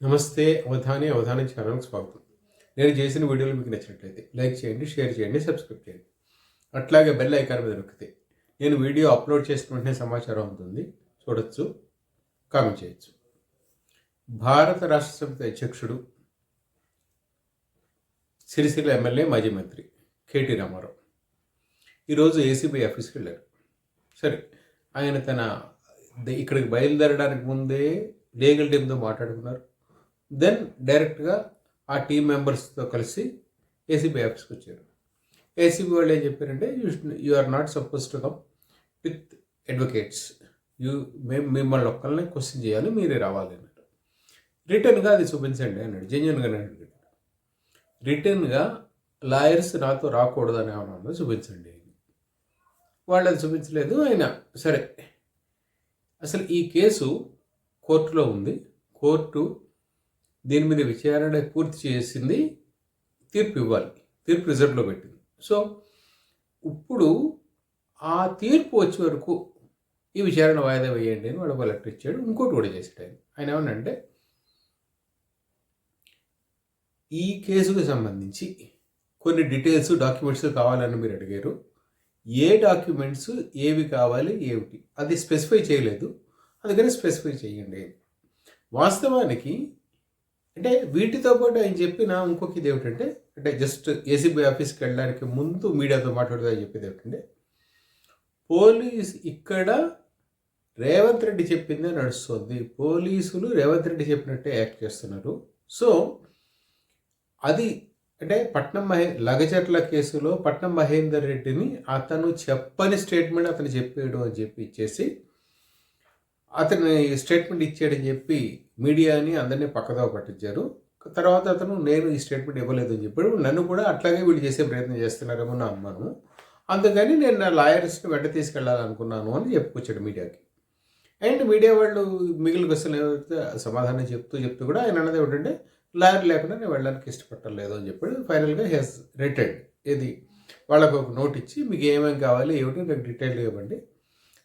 నమస్తే అవధాని అవధాని ఛానల్కి స్వాగతం. నేను చేసిన వీడియోలు మీకు నచ్చినట్లయితే లైక్ చేయండి షేర్ చేయండి సబ్స్క్రైబ్ చేయండి. అట్లాగే బెల్ ఐకాన్ మీద నొక్కితే నేను వీడియో అప్లోడ్ చేసిన వెంటనే సమాచారం ఉంటుంది చూడొచ్చు కామెంట్ చేయొచ్చు. భారత రాష్ట్ర సమితి అధ్యక్షుడు సిరిసిల్ల ఎమ్మెల్యే మాజీ మంత్రి కేటీ రామారావు. ఈరోజు ఏసీబీ ఆఫీస్కి వెళ్ళారు. సరే ఆయన తన ఇక్కడికి బయలుదేరడానికి ముందే లీగల్ టీంతో మాట్లాడుకున్నారు. దెన్ డైరెక్ట్గా ఆ టీం మెంబర్స్తో కలిసి ఏసీబీ ఆఫీస్కి వచ్చారు. ఏసీబీ వాళ్ళు ఏం చెప్పారంటే you you are not suppose to come with advocates you మేము మిమ్మల్ని ఒక్కరిని క్వశ్చన్ చేయాలి మీరే రావాలి అన్నాడు రిటర్న్గా అది చూపించండి అన్నాడు. జెన్యున్గా అడిగాడు. రిటర్న్గా లాయర్స్ నాతో రాకూడదని ఏమన్నా చూపించండి వాళ్ళు అది చూపించలేదు ఆయన సరే. అసలు ఈ కేసు కోర్టులో ఉంది. కోర్టు దీని మీద విచారణ పూర్తి చేసింది తీర్పు ఇవ్వాలి. తీర్పు రిజర్వ్లో పెట్టింది. సో ఇప్పుడు ఆ తీర్పు వచ్చే వరకు ఈ విచారణ వాయిదా వేయండి అని వాడు ఒక లెటర్ ఇచ్చాడు. ఇంకోటి కూడా చేసాడు ఆయన. ఆయన ఏమనంటే ఈ కేసుకు సంబంధించి కొన్ని డీటెయిల్స్ డాక్యుమెంట్స్ కావాలని మీరు అడిగారు. ఏ డాక్యుమెంట్స్ ఏవి కావాలి ఏమిటి? అది స్పెసిఫై చేయలేదు. అందుకని స్పెసిఫై చేయండి వాస్తవానికి అంటే వీటితో పాటు ఆయన చెప్పిన ఇంకొక ఇది ఏమిటంటే అంటే జస్ట్ ఏసీబీ ఆఫీస్కి వెళ్ళడానికి ముందు మీడియాతో మాట్లాడుతూ ఆయన చెప్పేది ఏమిటంటే పోలీస్ ఇక్కడ రేవంత్ రెడ్డి చెప్పిందే నడుస్తుంది. పోలీసులు రేవంత్ రెడ్డి చెప్పినట్టే యాక్ట్ చేస్తున్నారు. సో అది అంటే పట్నం మహే లగచర్ల కేసులో పట్నం మహేందర్ రెడ్డిని అతను చెప్పని స్టేట్మెంట్ అతను చెప్పాడు అని చెప్పి ఇచ్చేసి అతను స్టేట్మెంట్ ఇచ్చాడని చెప్పి మీడియాని అందరినీ పక్కదో పట్టించారు. తర్వాత అతను నేను ఈ స్టేట్మెంట్ ఇవ్వలేదు అని చెప్పాడు. నన్ను కూడా అట్లాగే వీళ్ళు చేసే ప్రయత్నం చేస్తున్నారేమో నా అమ్మను. అందుకని నేను నా లాయర్స్ని వెంట తీసుకెళ్ళాలనుకున్నాను అని చెప్పుకొచ్చాడు మీడియాకి. అండ్ మీడియా వాళ్ళు మిగిలిన క్వశ్చన్ ఏవైతే సమాధానం చెప్తూ చెప్తూ కూడా ఆయన అన్నది ఏమిటంటే లాయర్ లేకుండా నేను వెళ్ళడానికి ఇష్టపడలేదు అని చెప్పాడు. ఫైనల్గా హెస్ రిటైర్డ్ ఇది వాళ్ళకు ఒక నోట్ ఇచ్చి మీకు ఏమేమి కావాలి ఏమిటి నాకు డీటెయిల్గా ఇవ్వండి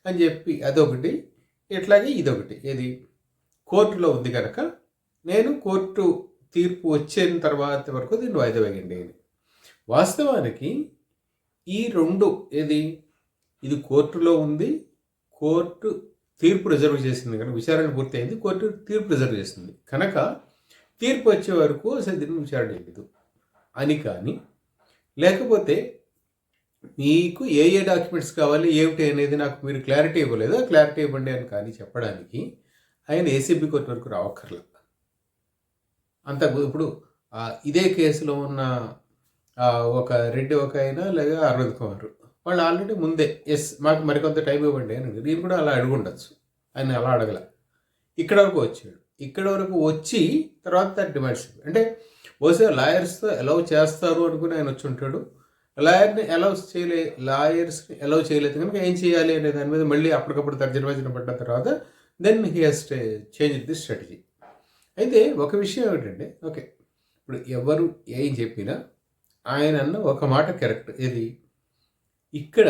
అని చెప్పి అదొకటి. ఇట్లాగే ఇదొకటి. ఏది? కోర్టులో ఉంది కనుక నేను కోర్టు తీర్పు వచ్చిన తర్వాత వరకు దీన్ని వాయిదా వేయండి అని. వాస్తవానికి ఈ రెండు ఏది? ఇది కోర్టులో ఉంది కోర్టు తీర్పు రిజర్వ్ చేసింది కనుక విచారణ పూర్తయింది కోర్టు తీర్పు రిజర్వ్ చేసింది. కనుక తీర్పు వచ్చే వరకు అసలు దీన్ని విచారణ చేయలేదు. అని కానీ లేకపోతే మీకు ఏ ఏ డాక్యుమెంట్స్ కావాలి ఏమిటి అనేది నాకు మీరు క్లారిటీ ఇవ్వలేదు? క్లారిటీ ఇవ్వండి అని కానీ చెప్పడానికి ఆయన ఏసీబీ కోర్టు వరకు రావక్కర్లా. అంత ఇప్పుడు ఇదే కేసులో ఉన్న ఒక రెడ్డి ఒక ఆయన లేదా అరవింద్ కుమార్. వాళ్ళు ఆల్రెడీ ముందే ఎస్ మాకు మరికొంత టైం ఇవ్వండి అని నేను కూడా అలా అడుగుండొచ్చు ఆయన అలా అడగల. ఇక్కడ వరకు వచ్చాడు. ఇక్కడ వరకు వచ్చి తర్వాత డిమాండ్స్ అంటే బహుశా లాయర్స్తో ఎలా చేస్తారు అనుకుని ఆయన వచ్చి ఉంటాడు. లాయర్ని అలౌ చేయలే లాయర్స్ని అలౌ చేయలేదు కనుక ఏం చేయాలి అనే దాని మీద మళ్ళీ అప్పటికప్పుడు తర్జనభజన పడ్డ తర్వాత then he has change the strategy అయితే ఒక విషయం ఏమిటంటే ఓకే ఇప్పుడు ఎవరు ఏం చెప్పినా ఆయన అన్న ఒక మాట కరెక్ట్ ఏది? ఇక్కడ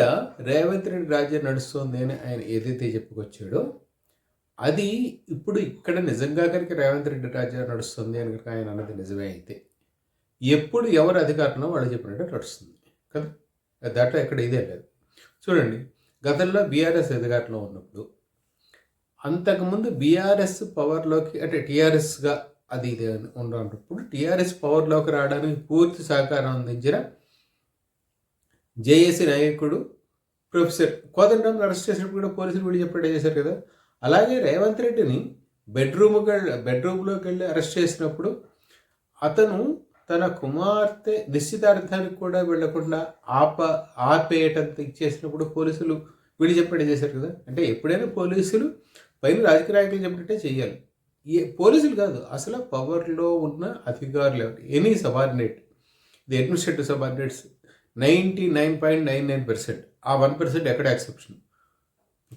రేవంత్ రెడ్డి రాజ్యం నడుస్తుంది అని ఆయన ఏదైతే చెప్పుకొచ్చాడో అది ఇప్పుడు ఇక్కడ నిజంగా కనుక రేవంత్ రెడ్డి రాజ్యం నడుస్తుంది అని కనుక ఆయన అన్నది నిజమే అయితే ఎప్పుడు ఎవరు అధికారంలో వాళ్ళు చెప్పినట్టు నడుస్తుంది. కదా? దాంట్లో ఎక్కడ ఇదే లేదు. చూడండి గతంలో బీఆర్ఎస్ ఎదుగాట్లో ఉన్నప్పుడు అంతకుముందు బీఆర్ఎస్ పవర్లోకి అంటే టీఆర్ఎస్గా అది ఇది ఉన్నప్పుడు టీఆర్ఎస్ పవర్లోకి రావడానికి పూర్తి సహకారం అందించిన జేఏసీ నాయకుడు ప్రొఫెసర్ కోదండరామ్ అరెస్ట్ చేసినప్పుడు కూడా పోలీసులు వీళ్ళు చెప్పడం చేశారు కదా. అలాగే రేవంత్ రెడ్డిని బెడ్రూమ్కి వెళ్ళి బెడ్రూమ్లోకి వెళ్ళి అరెస్ట్ చేసినప్పుడు అతను తన కుమార్తె నిశ్చితార్థానికి కూడా వెళ్ళకుండా ఆప ఆపేయటంత ఇచ్చేసినప్పుడు పోలీసులు వీళ్ళు చెప్పడం చేశారు కదా? అంటే ఎప్పుడైనా పోలీసులు పైన రాజకీయ నాయకులు చెప్పినట్టే చేయాలి. ఏ పోలీసులు కాదు అసలు పవర్లో ఉన్న అధికారులు ఎవరు? Any subordinate. The administrative subordinates ninety nine point nine nine percent. ఆ వన్ పర్సెంట్ ఎక్కడ ఎక్సెప్షన్?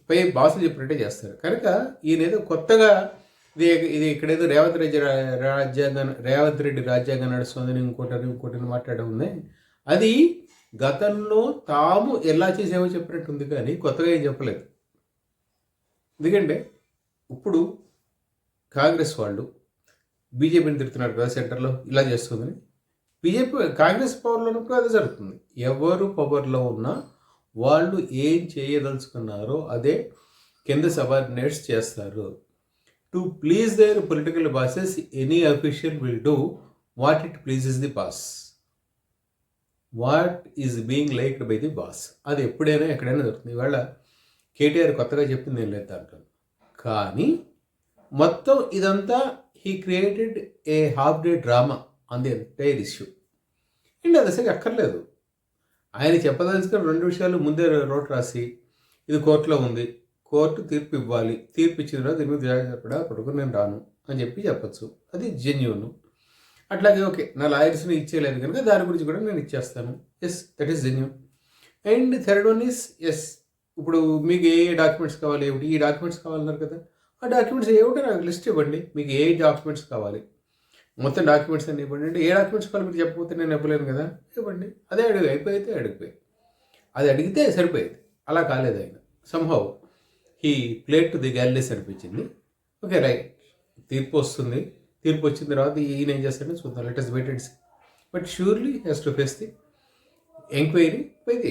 పై బాసులు చెప్పినట్టే చేస్తారు. కనుక ఈయన ఏదో కొత్తగా ఇది ఇది ఇక్కడేదో రేవంత్ రెడ్డి రాజ్యాంగం రేవంత్ రెడ్డి రాజ్యాంగం నడుస్తుందని ఇంకోటని ఇంకోటని మాట్లాడడం ఉంది. అది గతంలో తాము ఎలా చేసేవో చెప్పినట్టుంది కానీ కొత్తగా ఏం చెప్పలేదు. ఎందుకంటే ఇప్పుడు కాంగ్రెస్ వాళ్ళు బీజేపీని తిడుతున్నారు కదా సెంటర్లో ఇలా చేస్తుందని. బీజేపీ కాంగ్రెస్ పవర్లో ఉన్నప్పుడు అదే జరుగుతుంది. ఎవరు పవర్లో ఉన్నా వాళ్ళు ఏం చేయదలుచుకున్నారో అదే కింద సబార్డినేట్స్ చేస్తారు. To please their political bosses any official will do what it pleases the boss what is being liked by the boss అది ఎప్పుడైనా ఎక్కడైనా దొరుకుతుంది. ఇవాళ కేటీఆర్ కొత్తగా చెప్పింది ఏం లేదు దాంట్లో. కానీ మొత్తం ఇదంతా he created a half day drama on the entire issue and అది అసలు అక్కర్లేదు ఆయన చెప్పదలుచుకున్న రెండు విషయాలు ముందే రోట్ రాసి ఇది కోర్టులో ఉంది కోర్టు తీర్పు ఇవ్వాలి. తీర్పు ఇచ్చిన తర్వాత దీని మీద జాగ్రత్త కొడుకు నేను రాను అని చెప్పి చెప్పచ్చు. అది జెన్యున్ అట్లాగే ఓకే నా లాయర్స్ని ఇచ్చేయలేదు కనుక దాని గురించి కూడా నేను ఇచ్చేస్తాను. Yes that is genuine and third one is yes ఇప్పుడు మీకు ఏ ఏ డాక్యుమెంట్స్ కావాలి ఏమిటి? ఈ డాక్యుమెంట్స్ కావాలన్నారు కదా ఆ డాక్యుమెంట్స్ ఏమిటో నాకు లిస్ట్ ఇవ్వండి. మీకు ఏ డాక్యుమెంట్స్ కావాలి? మొత్తం డాక్యుమెంట్స్ అన్ని ఇవ్వండి. అంటే ఏ డాక్యుమెంట్స్ కావాలి మీరు చెప్పకపోతే నేను ఇవ్వలేను కదా? ఇవ్వండి. అదే అడిగి అయిపోయితే అడిగిపోయి. అది అడిగితే సరిపోయేది. అలా కాలేదు ఆయన. సంభవం he played to the galleries అనిపించింది ఓకే రైట్. తీర్పు వస్తుంది. తీర్పు వచ్చిన తర్వాత ఈయన ఏం చేస్తాడని చూద్దాం. Latest weighted but surely has to face the enquiry by the